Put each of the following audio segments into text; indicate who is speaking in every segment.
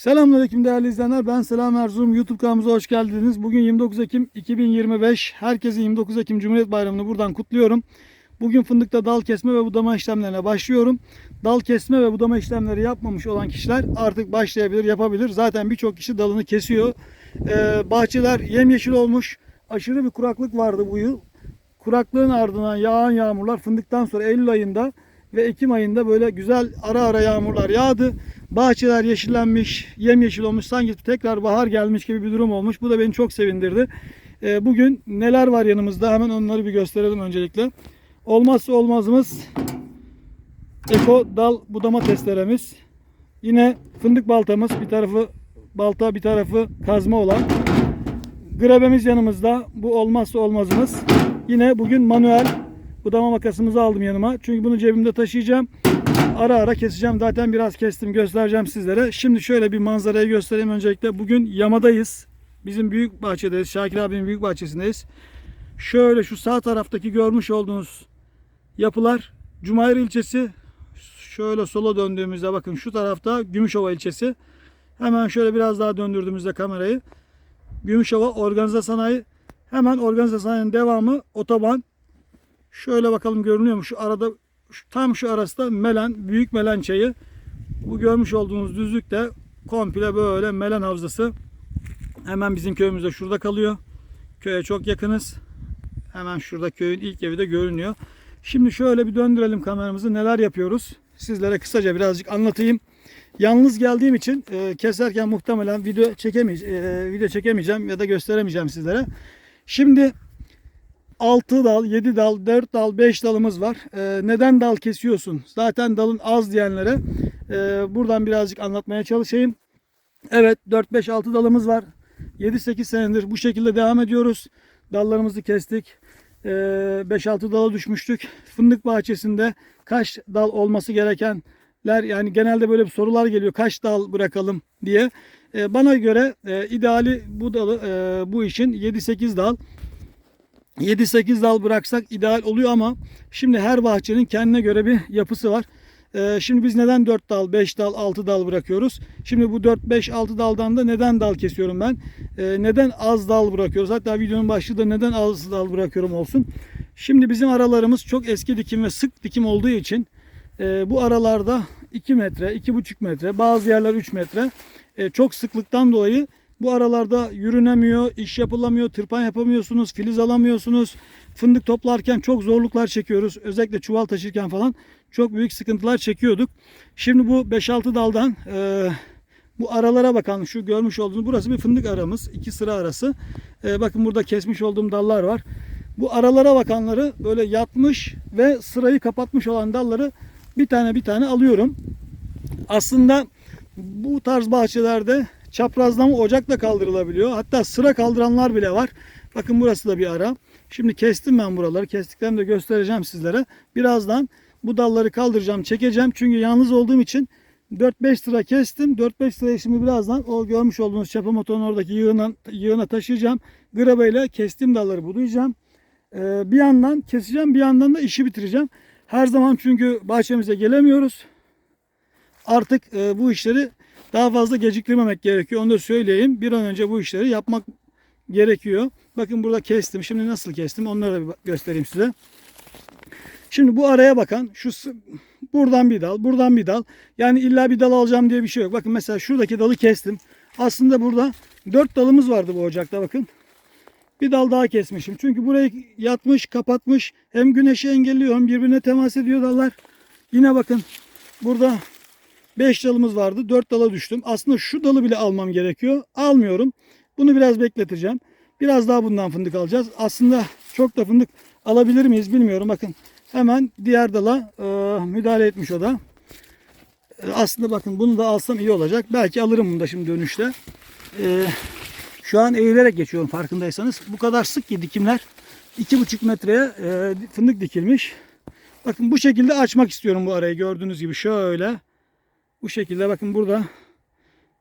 Speaker 1: Selamünaleyküm değerli izleyenler. Ben Selam Erzurum. YouTube kanalımıza hoş geldiniz. Bugün 29 Ekim 2025. Herkesin 29 Ekim Cumhuriyet Bayramı'nı buradan kutluyorum. Bugün fındıkta dal kesme ve budama işlemlerine başlıyorum. Dal kesme ve budama işlemleri yapmamış olan kişiler artık başlayabilir, yapabilir. Zaten birçok kişi dalını kesiyor. Ee, bahçeler yemyeşil olmuş. Aşırı bir kuraklık vardı bu yıl. Kuraklığın ardından yağan yağmurlar fındıktan sonra Eylül ayında ve Ekim ayında böyle güzel ara ara yağmurlar yağdı. Bahçeler yeşillenmiş, yemyeşil olmuş. Sanki tekrar bahar gelmiş gibi bir durum olmuş. Bu da beni çok sevindirdi. Ee, bugün neler var yanımızda hemen onları bir gösterelim öncelikle. Olmazsa olmazımız Eko dal budama testeremiz. Yine fındık baltamız. Bir tarafı balta bir tarafı kazma olan. Grebemiz yanımızda. Bu olmazsa olmazımız. Yine bugün manuel budama makasımızı aldım yanıma. Çünkü bunu cebimde taşıyacağım. Ara ara keseceğim. Zaten biraz kestim göstereceğim sizlere. Şimdi şöyle bir manzarayı göstereyim öncelikle. Bugün yamadayız. Bizim büyük bahçedeyiz. Şakir abinin büyük bahçesindeyiz. Şöyle şu sağ taraftaki görmüş olduğunuz yapılar Cumayır ilçesi. Şöyle sola döndüğümüzde bakın şu tarafta Gümüşova ilçesi. Hemen şöyle biraz daha döndürdüğümüzde kamerayı. Gümüşova Organize Sanayi. Hemen Organize Sanayi'nin devamı otoban. Şöyle bakalım görünüyor mu? Şu arada tam şu arasında Melen, Büyük Melen çayı. Bu görmüş olduğunuz düzlükte komple böyle Melen havzası. Hemen bizim köyümüzde şurada kalıyor. Köye çok yakınız. Hemen şurada köyün ilk evi de görünüyor. Şimdi şöyle bir döndürelim kameramızı. Neler yapıyoruz? Sizlere kısaca birazcık anlatayım. Yalnız geldiğim için e, keserken muhtemelen video çekemeyeceğim, video çekemeyeceğim ya da gösteremeyeceğim sizlere. Şimdi 6 dal, 7 dal, 4 dal, 5 dalımız var. E, neden dal kesiyorsun? Zaten dalın az diyenlere e, buradan birazcık anlatmaya çalışayım. Evet 4-5-6 dalımız var. 7-8 senedir bu şekilde devam ediyoruz. Dallarımızı kestik. Ee, 5-6 dala düşmüştük. Fındık bahçesinde kaç dal olması gerekenler yani genelde böyle bir sorular geliyor. Kaç dal bırakalım diye. Ee, bana göre e, ideali bu dalı e, bu işin 7-8 dal. 7-8 dal bıraksak ideal oluyor ama şimdi her bahçenin kendine göre bir yapısı var. Ee, şimdi biz neden 4 dal, 5 dal, 6 dal bırakıyoruz? Şimdi bu 4, 5, 6 daldan da neden dal kesiyorum ben? Ee, neden az dal bırakıyoruz? Hatta videonun başlığı da neden az dal bırakıyorum olsun. Şimdi bizim aralarımız çok eski dikim ve sık dikim olduğu için e, bu aralarda 2 metre, 2,5 metre, bazı yerler 3 metre. E, çok sıklıktan dolayı bu aralarda yürünemiyor, iş yapılamıyor, tırpan yapamıyorsunuz, filiz alamıyorsunuz. Fındık toplarken çok zorluklar çekiyoruz. Özellikle çuval taşırken falan çok büyük sıkıntılar çekiyorduk. Şimdi bu 5-6 daldan e, bu aralara bakalım. Şu görmüş olduğunuz burası bir fındık aramız. iki sıra arası. E, bakın burada kesmiş olduğum dallar var. Bu aralara bakanları böyle yatmış ve sırayı kapatmış olan dalları bir tane bir tane alıyorum. Aslında bu tarz bahçelerde çaprazlama ocakla kaldırılabiliyor. Hatta sıra kaldıranlar bile var. Bakın burası da bir ara. Şimdi kestim ben buraları. Kestiklerimi de göstereceğim sizlere. Birazdan bu dalları kaldıracağım, çekeceğim. Çünkü yalnız olduğum için 4-5 sıra kestim. 4-5 sırayı şimdi birazdan o görmüş olduğunuz çapa motorun oradaki yığına, yığına taşıyacağım. Grabayla kestiğim dalları budayacağım. Ee, bir yandan keseceğim, bir yandan da işi bitireceğim. Her zaman çünkü bahçemize gelemiyoruz. Artık e, bu işleri daha fazla geciktirmemek gerekiyor. Onu da söyleyeyim. Bir an önce bu işleri yapmak gerekiyor. Bakın burada kestim. Şimdi nasıl kestim onları da göstereyim size. Şimdi bu araya bakan şu buradan bir dal, buradan bir dal. Yani illa bir dal alacağım diye bir şey yok. Bakın mesela şuradaki dalı kestim. Aslında burada dört dalımız vardı bu ocakta bakın. Bir dal daha kesmişim. Çünkü burayı yatmış, kapatmış. Hem güneşi engelliyor hem birbirine temas ediyor dallar. Yine bakın burada 5 dalımız vardı. 4 dala düştüm. Aslında şu dalı bile almam gerekiyor. Almıyorum. Bunu biraz bekleteceğim. Biraz daha bundan fındık alacağız. Aslında çok da fındık alabilir miyiz bilmiyorum. Bakın hemen diğer dala e, müdahale etmiş o da. E, aslında bakın bunu da alsam iyi olacak. Belki alırım bunu da şimdi dönüşte. E, şu an eğilerek geçiyorum farkındaysanız. Bu kadar sık ki dikimler 2,5 metreye e, fındık dikilmiş. Bakın bu şekilde açmak istiyorum bu arayı gördüğünüz gibi şöyle. Bu şekilde bakın burada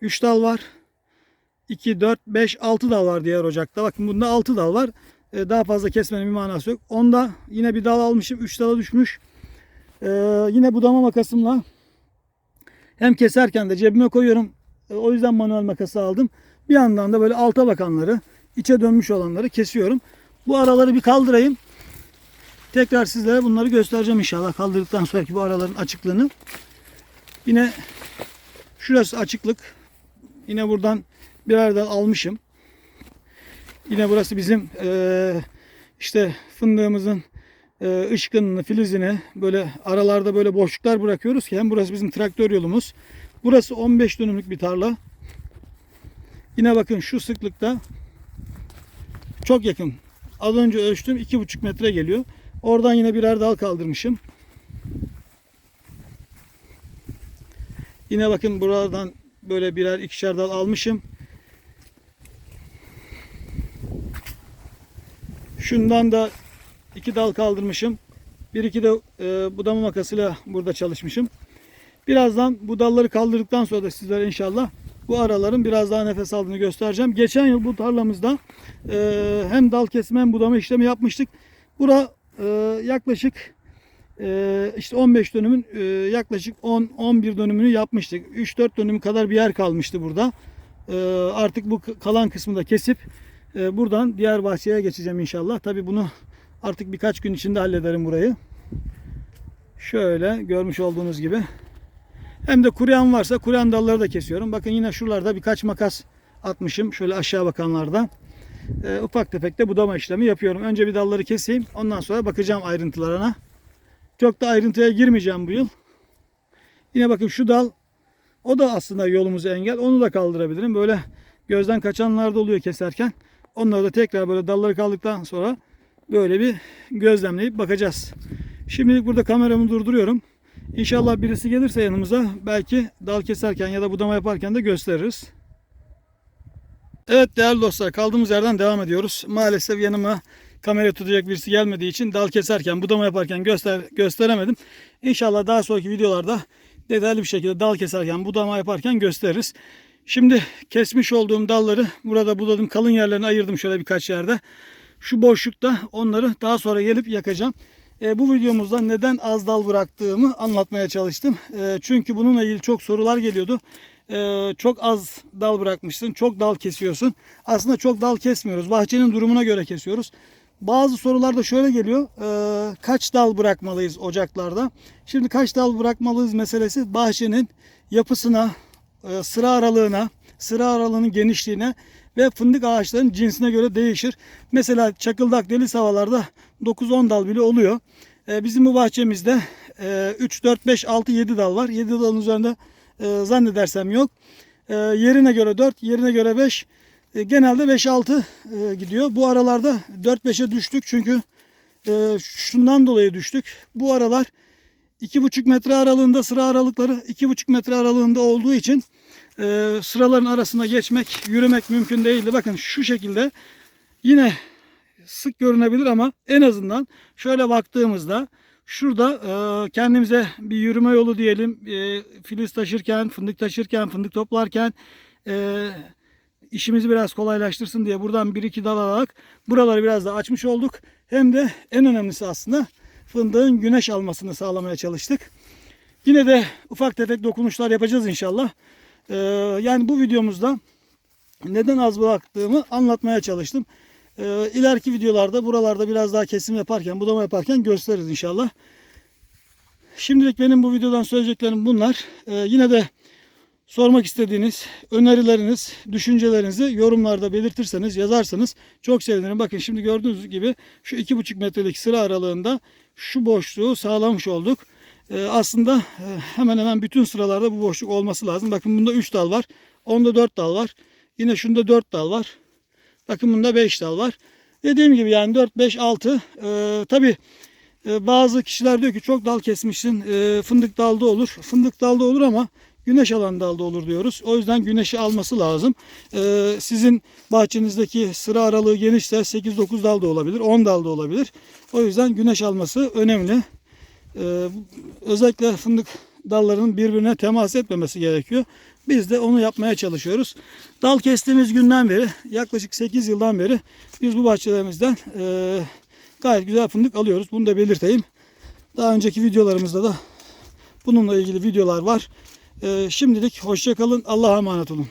Speaker 1: 3 dal var. 2, 4, 5, 6 dal var diğer ocakta. Bakın bunda 6 dal var. Ee, daha fazla kesmenin bir manası yok. Onda yine bir dal almışım. 3 dala düşmüş. Ee, yine budama makasımla hem keserken de cebime koyuyorum. E, o yüzden manuel makası aldım. Bir yandan da böyle alta bakanları, içe dönmüş olanları kesiyorum. Bu araları bir kaldırayım. Tekrar sizlere bunları göstereceğim inşallah kaldırdıktan sonraki bu araların açıklığını. Yine şurası açıklık. Yine buradan birer dal almışım. Yine burası bizim eee, işte fındığımızın eee ışkınını, filizini böyle aralarda böyle boşluklar bırakıyoruz ki hem burası bizim traktör yolumuz. Burası 15 dönümlük bir tarla. Yine bakın şu sıklıkta çok yakın. Az önce ölçtüm 2,5 metre geliyor. Oradan yine birer dal kaldırmışım. Yine bakın buradan böyle birer ikişer dal almışım. Şundan da iki dal kaldırmışım. Bir iki de e, budama makasıyla burada çalışmışım. Birazdan bu dalları kaldırdıktan sonra da sizlere inşallah bu araların biraz daha nefes aldığını göstereceğim. Geçen yıl bu tarlamızda e, hem dal kesme hem budama işlemi yapmıştık. Bura e, yaklaşık e, işte 15 dönümün yaklaşık 10-11 dönümünü yapmıştık. 3-4 dönüm kadar bir yer kalmıştı burada. E, artık bu kalan kısmı da kesip e, buradan diğer bahçeye geçeceğim inşallah. Tabi bunu artık birkaç gün içinde hallederim burayı. Şöyle görmüş olduğunuz gibi. Hem de kuruyan varsa kuruyan dalları da kesiyorum. Bakın yine şuralarda birkaç makas atmışım. Şöyle aşağı bakanlarda. E, ufak tefek de budama işlemi yapıyorum. Önce bir dalları keseyim. Ondan sonra bakacağım ayrıntılarına. Çok da ayrıntıya girmeyeceğim bu yıl. Yine bakın şu dal o da aslında yolumuzu engel. Onu da kaldırabilirim. Böyle gözden kaçanlar da oluyor keserken. Onları da tekrar böyle dalları kaldıktan sonra böyle bir gözlemleyip bakacağız. Şimdilik burada kameramı durduruyorum. İnşallah birisi gelirse yanımıza belki dal keserken ya da budama yaparken de gösteririz. Evet değerli dostlar kaldığımız yerden devam ediyoruz. Maalesef yanıma kamera tutacak birisi gelmediği için dal keserken, budama yaparken göster gösteremedim. İnşallah daha sonraki videolarda detaylı bir şekilde dal keserken, budama yaparken gösteririz. Şimdi kesmiş olduğum dalları burada budadım. Kalın yerlerini ayırdım şöyle birkaç yerde. Şu boşlukta onları daha sonra gelip yakacağım. E, bu videomuzda neden az dal bıraktığımı anlatmaya çalıştım. E, çünkü bununla ilgili çok sorular geliyordu. E, çok az dal bırakmışsın, çok dal kesiyorsun. Aslında çok dal kesmiyoruz. Bahçenin durumuna göre kesiyoruz. Bazı sorularda şöyle geliyor. e, kaç dal bırakmalıyız ocaklarda? Şimdi kaç dal bırakmalıyız meselesi bahçenin yapısına, e, sıra aralığına, sıra aralığının genişliğine ve fındık ağaçlarının cinsine göre değişir. Mesela çakıldak deniz havalarda 9-10 dal bile oluyor. E, Bizim bu bahçemizde e, 3, 4, 5, 6, 7 dal var. 7 dalın üzerinde e, zannedersem yok. E, Yerine göre 4, yerine göre 5. E, Genelde 5-6 e, gidiyor. Bu aralarda 4-5'e düştük çünkü e, şundan dolayı düştük. Bu aralar 2,5 metre aralığında sıra aralıkları 2,5 metre aralığında olduğu için e, sıraların arasına geçmek, yürümek mümkün değildi. Bakın şu şekilde yine sık görünebilir ama en azından şöyle baktığımızda şurada e, kendimize bir yürüme yolu diyelim. E, filiz taşırken, fındık taşırken, fındık toplarken e, işimizi biraz kolaylaştırsın diye buradan bir iki dal alarak buraları biraz da açmış olduk. Hem de en önemlisi aslında fındığın güneş almasını sağlamaya çalıştık. Yine de ufak tefek dokunuşlar yapacağız inşallah. Ee, yani bu videomuzda neden az bıraktığımı anlatmaya çalıştım. Ee, ileriki videolarda buralarda biraz daha kesim yaparken, budama yaparken gösteririz inşallah. Şimdilik benim bu videodan söyleyeceklerim bunlar. Ee, yine de sormak istediğiniz önerileriniz, düşüncelerinizi yorumlarda belirtirseniz, yazarsanız çok sevinirim. Bakın şimdi gördüğünüz gibi şu iki buçuk metrelik sıra aralığında şu boşluğu sağlamış olduk. Ee, aslında e, hemen hemen bütün sıralarda bu boşluk olması lazım. Bakın bunda 3 dal var. Onda 4 dal var. Yine şunda 4 dal var. Bakın bunda 5 dal var. Dediğim gibi yani 4, 5, 6. Ee, tabii e, bazı kişiler diyor ki çok dal kesmişsin. e, fındık dalda olur. Fındık dalda olur ama güneş alan dalda olur diyoruz. O yüzden güneşi alması lazım. Ee, sizin bahçenizdeki sıra aralığı genişse 8-9 dal da olabilir. 10 dal da olabilir. O yüzden güneş alması önemli. Ee, özellikle fındık dallarının birbirine temas etmemesi gerekiyor. Biz de onu yapmaya çalışıyoruz. Dal kestiğimiz günden beri yaklaşık 8 yıldan beri biz bu bahçelerimizden e, gayet güzel fındık alıyoruz. Bunu da belirteyim. Daha önceki videolarımızda da bununla ilgili videolar var. Ee, şimdilik hoşça kalın. Allah'a emanet olun.